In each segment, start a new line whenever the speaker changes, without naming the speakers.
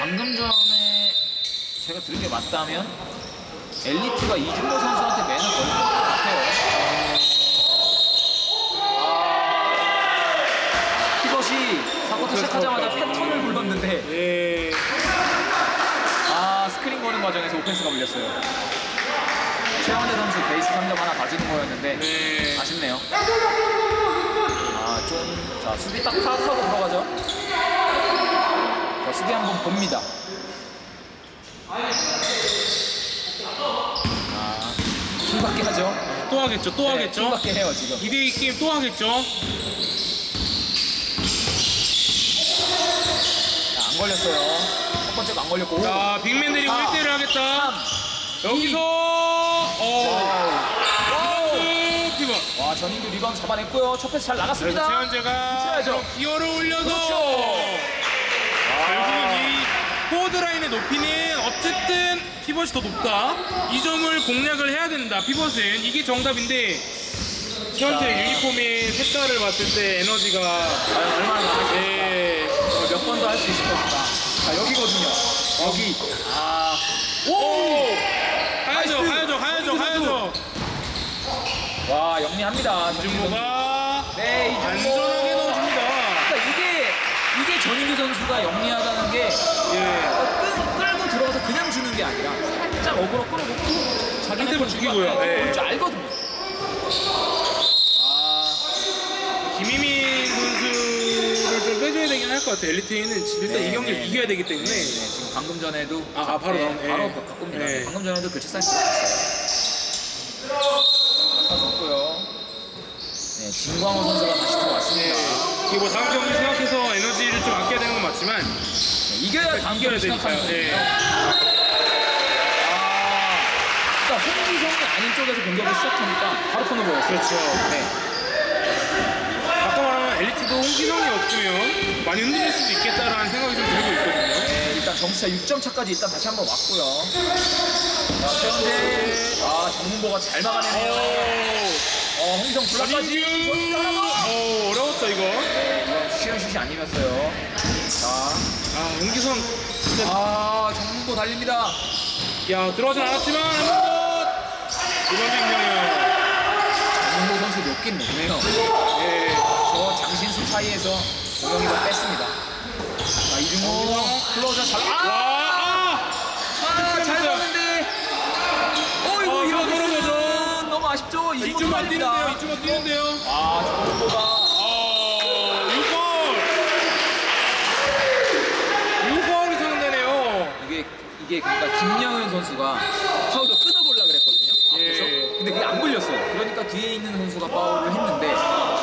방금 전에 제가 들은 게 맞다면 엘리트가 이준모 선수한테 맨을 걸린 것 같아요. 아, 피벗이 사쿼터 시작하자마자 패턴을 불렀는데
예.
아 스크린 거는 과정에서 오펜스가 물렸어요. 최원재 선수 베이스 3점 하나 가지는 거였는데
네.
아쉽네요. 아, 좀, 자, 수비 딱 파악하고 들어가죠. 자, 수비 한번 봅니다. 아, 킹받게 하죠.
또 하겠죠. 또
네,
하겠죠.
킹받게 해요, 지금.
2대2 게임 또 하겠죠.
자, 안 걸렸어요. 첫 번째 거안 걸렸고.
자, 빅맨 데리고
사,
1대1을 하겠다.
3.
여기서 어.
와우.
그 피벗.
와, 전인규 리바운드 잡아냈고요. 첫 패스 잘 나갔습니다.
최현재가
붙여야죠.
기어를 올려서
그렇죠.
포워드 라인의 높이는 어쨌든 피벗이 더 높다. 이 점을 공략을 해야 된다. 피벗은 이게 정답인데 최현재
자.
유니폼의 색깔을 봤을 때 에너지가
과연 얼마나 나갈지.
예.
몇번더할수 있을 것인가. 자, 여기거든요. 여기. 아,
오! 가야죠,
나이스.
가야죠, 가야죠, 가야죠.
와, 영리합니다.
이준모가
네,
이준모하게 넣어줍니다.
그러니까 이게 전인규 선수가 영리하다는 게
예.
끌, 끌고 들어가서 그냥 주는 게 아니라 살짝 어그로 끌어놓고 자기
상대방 죽이고요. 네.
올줄 알거든요. 아,
김희민 선수를 좀 빼줘야 되긴 할 것 같아요. 엘리트에는 일단
네,
이 경기를
네.
이겨야 되기 때문에.
네, 지금 방금 전에도
아, 아, 바로
네,
나온-
바로
예.
바꿉니다.
네.
방금 전에도 교체 사이트 들어갔어요. 네, 진광호 선수가 다시 들어왔습니다.
이게 뭐 다음 경기 생각해서 에너지 맞지만
네, 이겨야 경기 생각하는
되니까요.
예. 아, 그러니까 홍기성이 아닌 쪽에서 공격을 시작하니까 바로 턴오버였어요.
그렇죠.
네.
아까 말한 엘리트도 홍기성이 없으면 많이 흔들릴 수도 있겠다라는 생각이 좀 들고 있거든요.
네, 일단 점수차 6점 차까지 일단 다시 한번 왔고요. 자, 최현재, 아, 정문보가 잘 막아내네요. 어, 홍기성 블락까지.
어, 어려웠다 이거.
네, 이건 쉬운 슛이 아니었어요. 자,
아, 홍기성 진짜
아, 정문보 달립니다.
야 들어가진 않았지만 한 번 이번 빅명이요.
정문보 선수 높긴 높네요.
예.
저 장신수 사이에서 공영이가 뺐습니다. 자, 이중호, 클로저 잘, 아!
와!
아, 잘 봤는데. 어, 이거
어,
이런
이거
거는 아, 이중호
이쪽만 뛰는데요. 이쪽만 뛰는데요.
아, 정보가
어, 6골! 6골이 상대네요.
이게 이게 그러니까 김영현 선수가 파울을 끊어보려 그랬거든요.
예.
근데 그게 안 걸렸어요. 그러니까 뒤에 있는 선수가 파울을 했는데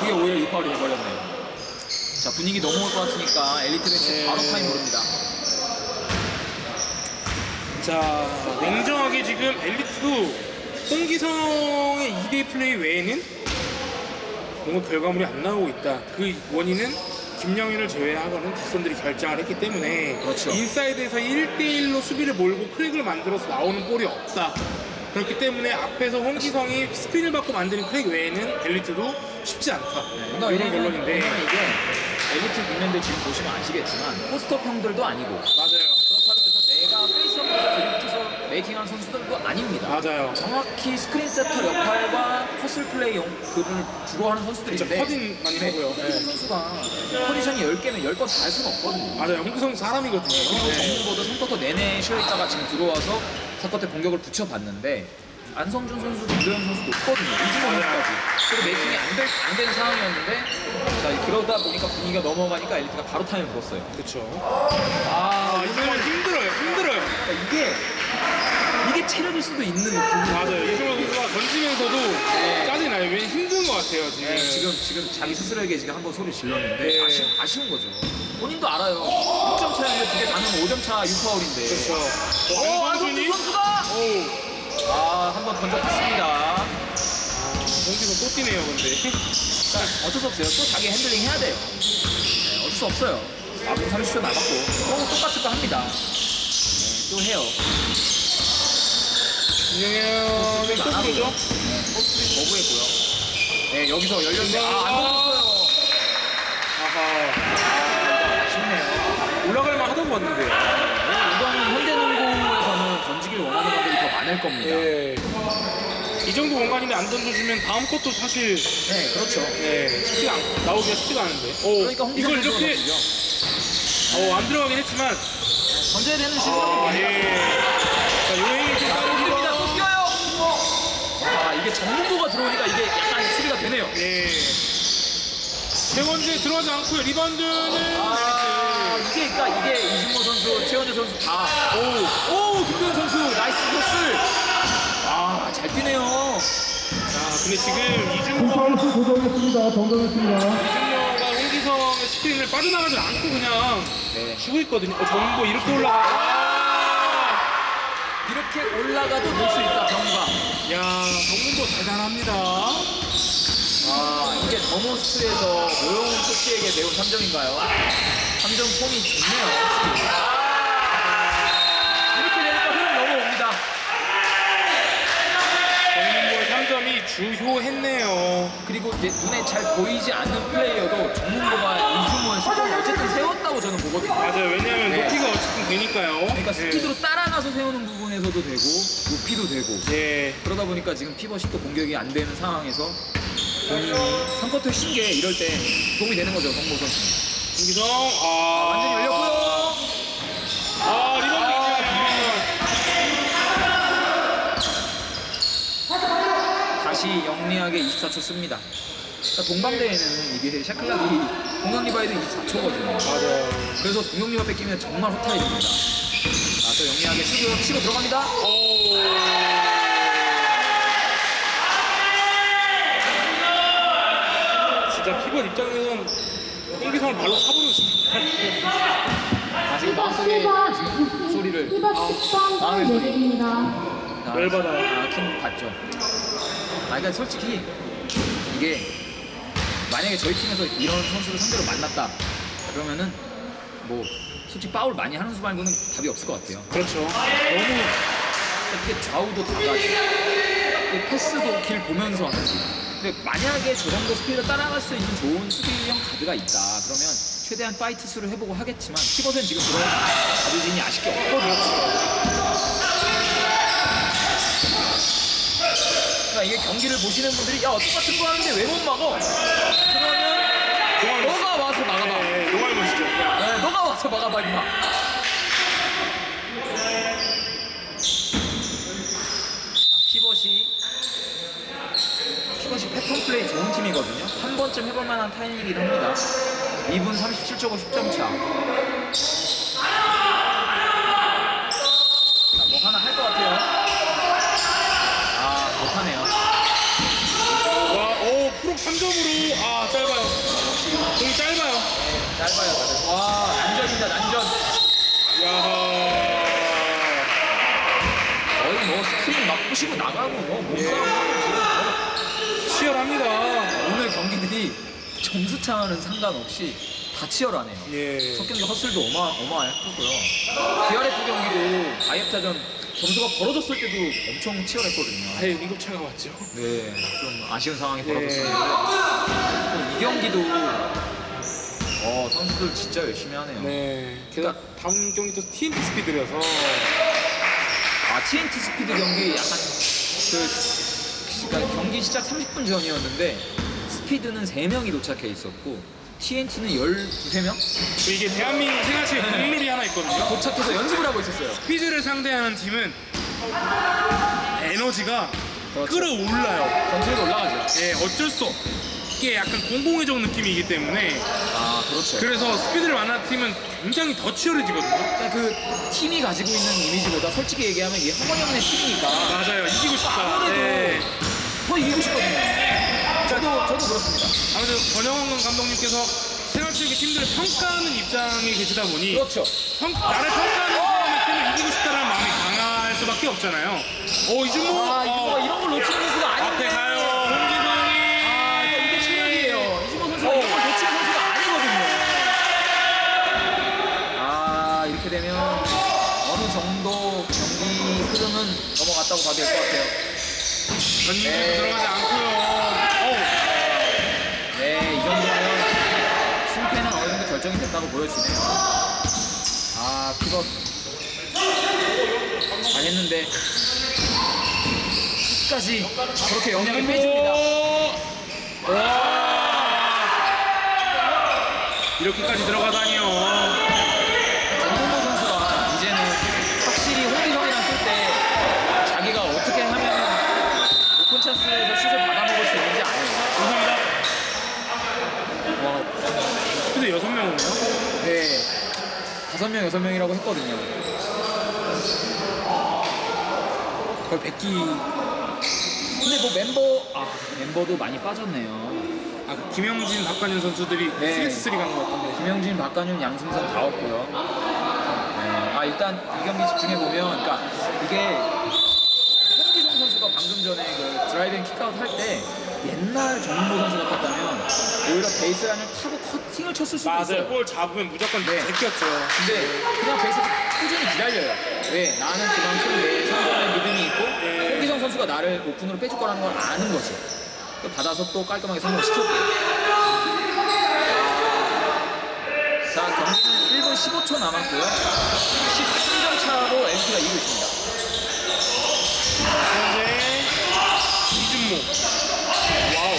그게 오히려 이 파울이 돼버렸네요. 자 분위기 넘어올 것 같으니까 엘리트 벤치
예.
바로 타임 모릅니다.
자, 냉정하게 지금 엘리트도 홍기성의 2대 플레이 외에는 뭔가 결과물이 안 나오고 있다. 그 원인은 김영현을 제외하고는 뒷선들이 결정을 했기 때문에
그렇죠.
인사이드에서 1대1로 수비를 몰고 크랙을 만들어서 나오는 볼이 없다. 그렇기 때문에 앞에서 홍기성이 스크린을 받고 만드는 크랙 외에는 엘리트도 쉽지 않다.
그러니까
이런 결론인데
이게 엘리트 국면들 지금 보시면 아시겠지만 포스트업 형들도 아니고
맞아요.
그렇다고 해서 내가 페이스업에서 드리프트서 메이킹한 선수들도 아닙니다.
맞아요.
정확히 스크린 세터 역할과 퍼슬 플레이 용 그를 주로 하는 선수들인데
진짜 커딩 많이
네,
하고요.
홍기성
네.
선수가 컨디션이 10개면 10번 다할 수는 없거든요.
맞아요. 홍기성 사람이거든요.
그리고
네.
정문보도 3쿼터 내내 쉬어있다가 지금 들어와서 4쿼터 공격을 붙여봤는데 안성준 선수, 김도현 선수 높거든요. 이준호
맞아요.
선수까지. 그리고 메이킹이 안, 될, 안 되는 상황이었는데 자 그러다 보니까 분위기가 넘어가니까 엘리트가 바로 타임을 불었어요.
그렇죠.
아,
아, 이거 힘들어요. 힘들어요.
그러니까 이게 이게 체력일 수도 있는 부분.
맞아요. 이준호 선수가 던지면서도
네.
짜증이 나요. 왠지 힘든 것 같아요, 지금.
네, 지금 지금 자기 스스로에게 지금 한번 소리 질렀는데
네.
아쉬, 아쉬운 거죠. 본인도 알아요. 6점 차인데 두개 가면 5점 차 6파울인데.
그렇죠.
어,
안성준이?
안성준 선수가
오,
아, 한 번 던져봤습니다.
공기서 또 뛰네요, 근데.
자, 어쩔 수 없어요. 또 자기 핸들링 해야 돼요. 네, 어쩔 수 없어요. 아, 몸살이 슈 나갔고. 또 똑같은 거 합니다. 네, 또 해요.
김영현이
또안
부르죠?
네, 거부했고요. 네, 여기서 열렸는데, 아, 안.
아하.
아, 아쉽네요.
올라갈 만 하다고 봤는데요.
던져주길 원하는 감독이 더 많을 겁니다.
예. 이 정도 공간이면 안 던져주면 다음 것도 사실
네, 그렇죠.
예, 쉽지가 않, 나오기가 쉽지가 않은데. 오,
그러니까 홍기성
이걸
선수가
이렇게
던지죠.
어, 안 들어가긴 했지만
던져야 되는 시즌이
아,
예.
예. 자, 요행이 좀
이릅니다.
따르기도
또 뛰어요. 아, 이게 전문고가 들어오니까 이게 약간 수비가 되네요.
예. 세 번째 들어가지 않고요. 리바운드는
아,
네.
이게 그러니까 이게 이준모 선수, 최원재 선수 다. 오, 오, 김도현 선수 나이스 패스. 아, 잘 뛰네요.
자, 근데 지금 이준모가
파울스 고정했습니다. 정정했습니다.
이준모가 홍기성의 스크린을 빠져나가지 않고 그냥
네.
쉬고 있거든요. 어, 전부 이렇게 올라가. 아!
이렇게 올라가도 볼수 있다, 정우가.
야, 정문도 대단합니다.
아, 이게 더모스트에서 모영훈 코치에게 배운 3점인가요? 3점 폼이 좋네요. 아, 이렇게 되니까 흐름 넘어옵니다.
정문보의 3점이 주효했네요.
그리고 이제 눈에 잘 보이지 않는 플레이어도 정문보가 이주모의 스포를 어쨌든 세웠다고 저는 보거든요.
맞아요. 왜냐하면
네.
높이가 어쨌든 되니까요.
그러니까
예.
스피드로 따라 가서 세우는 부분에서도 되고 높이도 되고
예.
그러다 보니까 지금 피벗이 또 공격이 안 되는 상황에서 본인이 3쿼터 쉰게 이럴 때 도움이 되는 거죠, 성모 선수.
홍기성, 아.
아, 완전히 열렸고요.
아, 리바운드
다시 영리하게 24초 씁니다. 그러니까 동방대회는 이게 샤클락이 공격 리바이드 24초거든요.
맞아요.
그래서 공격 리바 뺏기면 정말 됩니다. 자, 또 영리하게 치고, 치고 들어갑니다.
오. 진짜 피벗 입장에서는 홍기성을 발로 싶다.
아, 지금 마음속에 소리를.
피벗
마음의
10번
소리.
내립니다.
아,
열받아요.
아, 킹 봤죠. 아, 그러니까 솔직히 이게 만약에 저희 팀에서 이런 선수를 상대로 만났다 그러면은 뭐 솔직히 파울 많이 하는 수 말고는 답이 없을 것 같아요.
그렇죠.
너무 이렇게 좌우도 다 가지고 이 패스도 길 보면서 하는지. 근데 만약에 저 정도 스피드를 따라갈 수 있는 좋은 수비형 카드가 있다 그러면 최대한 파이트 수를 해보고 하겠지만 키벗은 지금 그런 가드진이 아쉽게 없거든요. 그러니까 이게 경기를 보시는 분들이 야 똑같은 거 하는데 왜 못 막어? 그러면 너가 와서 막아봐.
네, 노말 멋있죠.
네, 와서 막아봐 임마. 자, 피벗이 피벗이 패턴 플레이 좋은 팀이거든요. 한 번쯤 해볼 만한 타이밍이긴 합니다. 2분 37초고 10점 차. 자, 뭐 하나 할 것 같아요. 아, 못하네요.
와, 오, 프로 3점으로. 아, 짧아요. 공 짧아요.
짧아요, 다들. 와, 난전이다, 난전.
야
거의 뭐 스크린 막 부시고 나가고 뭐뭐
치열합니다.
오늘 경기들이 점수 차와는 상관없이 다 치열하네요.
예.
첫 경기 헛슬도 어마, 어마했고요. DRF 경기도 바이앱타전 점수가 벌어졌을 때도 엄청 치열했거든요.
아예 응급차가 왔죠.
네, 좀 아쉬운 상황이
네.
벌어졌었는데 또 이 경기도 어, 선수들 진짜 열심히 하네요.
네. 게다가 다음 경기도 TNT 스피드라서.
아 TNT 스피드 경기 약간 그 그러니까 경기 시작 30분 전이었는데 스피드는 3명이 도착해 있었고 TNT는 12명
이게 대한민국 생활체육 국룰이 하나 있거든요.
도착해서 연습을 하고 있었어요.
스피드를 상대하는 팀은 에너지가
그렇죠.
끌어올라요.
전체로 올라가죠.
예, 어쩔 수 없 게 약간 공공의적 느낌이기 때문에
아 그렇죠.
그래서 스피드를 만난 팀은 굉장히 더 치열해지거든요.
그러니까 그 팀이 가지고 있는 이미지보다 솔직히 얘기하면 이게 허건영의 팀이니까
맞아요. 이기고 싶다.
아무래도
네.
더 이기고 싶거든요. 저도 저도 그렇습니다.
아무래도 권영원 감독님께서 생활체육의 팀들을 평가하는 입장에 계시다 보니
그렇죠.
평, 나를 평가하는 사람의 팀을 이기고 싶다는 마음이 강할 수밖에 없잖아요. 오 이준모
아 이거
어,
이런 걸 놓치는 선수가 아닌데.
앞에 가요.
봐도 될 것 같아요.
전진에서
네.
들어가지 않고요.
네, 이 정도면 승패는 어느 정도 결정이 됐다고 보여지네요. 아, 피벗. 잘했는데 끝까지 그렇게 영향을 빼줍니다.
와 이렇게까지 들어가다니요.
정동호 선수가 이제는 확실히 홍기성이랑 쓸 때 자기가 어떻게 하면 오픈 찬스에서 슛을 받아먹을 수 있는지 알아요.
감사합니다.
와,
스피드 여섯 명 오네요.
네. 다섯 명, 여섯 명이라고 했거든요.
거의 백기
근데 뭐 멤버, 아, 멤버도 많이 빠졌네요.
아, 그 김영진, 박관현 선수들이
네.
3x3 가는 것 같던데.
김영진, 박관윤, 양승선 다 왔고요. 네. 아 일단 이 경기 집중해 보면, 그러니까 이게 홍기성 선수가 방금 전에 그 드라이빙 킥아웃 할 때 옛날 정은보 선수 같았다면 오히려 베이스라인을 타고 커팅을 쳤을 수도
맞아요.
있어요.
볼 잡으면 무조건
네.
제꼈죠.
근데 그냥 베이스 꾸준히 기다려요. 왜? 나는 그만큼 내 선전에 믿음이 있고
네.
홍기성 선수가 나를 오픈으로 빼줄 거라는 걸 아는 거죠. 또 받아서 또 깔끔하게 성공시켰고요. 자 경기는 1분 15초 남았고요. 13점 차로 LG가 이기고 있습니다.
현재 이준모. 와우.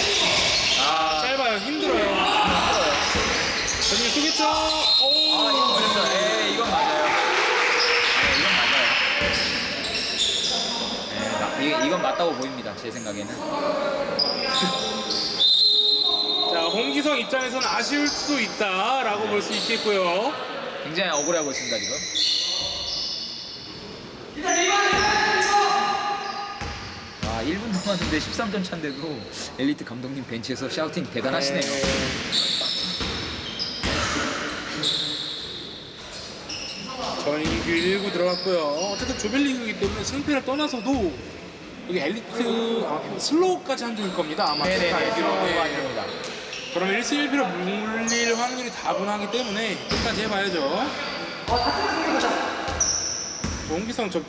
아,
짧아요. 힘들어요.
힘들어요.
전진 쏘겠죠? 오.
아, 이건 걸렸다. 네, 이건 맞아요. 네, 이건 맞아요. 네, 마- 맞다고 보입니다. 제 생각에는.
자, 홍기성 입장에서는 아쉬울 수도 있다라고 볼 수 있겠고요.
굉장히 억울해하고 있습니다, 지금. 아, 1분 남았는데 13점 차인데도 엘리트 감독님 벤치에서 샤우팅 대단하시네요.
전인규 1구 들어갔고요. 어쨌든 조별리그이기 때문에 승패를 떠나서도 여기 엘리트 아, 슬로우까지 한 중일 겁니다. 아마
네네네,
제가 알기로는.
들어오고 아닙니다.
그러면 1승 1패로 물릴 확률이 다분하기 때문에 끝까지 해봐야죠. 저 홍기성 저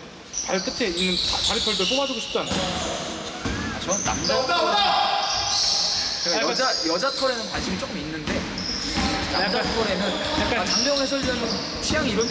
발끝에 있는 다- 다리 털들 뽑아주고 싶지 않아요?
아, 전 남자 제가 여자 여자 털에는 관심이 조금 있는데 남자 털에는
약간-
아, 장병 해설위원은 취향이 이런